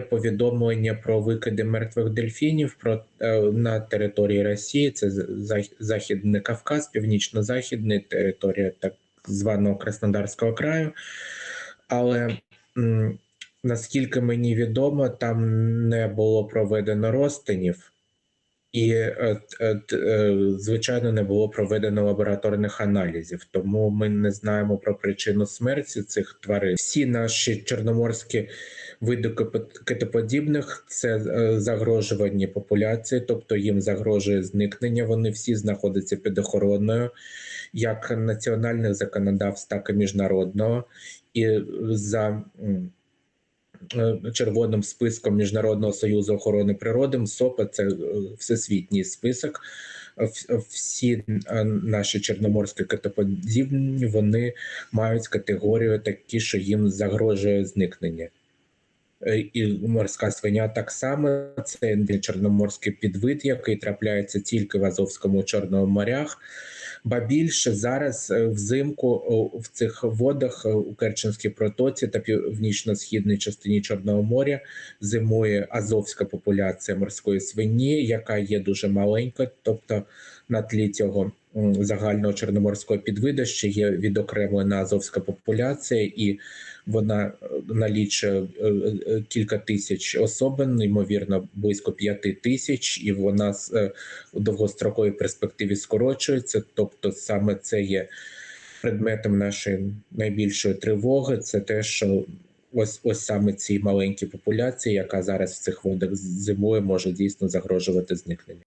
повідомлення про викиди мертвих дельфінів про, е, на території Росії. Це Західний Кавказ, північно-західний територія так званого Краснодарського краю. Але наскільки мені відомо, там не було проведено розтинів. І, е, е, е, звичайно, не було проведено лабораторних аналізів, тому ми не знаємо про причину смерті цих тварин. Всі наші чорноморські види китоподібних це загрожувані популяції, тобто їм загрожує зникнення. Вони всі знаходяться під охороною як національних законодавств, так і міжнародного. І за червоним списком Міжнародного союзу охорони природи МСОПа це е, всесвітній список. Е, Всі е, наші чорноморські катаподібні вони мають категорію такі, що їм загрожує зникнення. Е, І морська свиня так само це чорноморський підвид, який трапляється тільки в Азовському Чорному морях. Ба більше зараз е, взимку в цих водах е, у Керченській протоці та північно-східній частині Чорного моря зимує азовська популяція морської свині, яка є дуже маленька, тобто на тлі цього загального чорноморського підвиду ще є відокремлена азовська популяція, і вона е, налічує е, е, кілька тисяч особин, ймовірно, близько п'яти тисяч, і вона у довгостроковій перспективі скорочується. Тобто, саме це є предметом нашої найбільшої тривоги. Це те, що ось ось саме цій маленькій популяції, яка зараз в цих водах зимує, може дійсно загрожувати зникнення.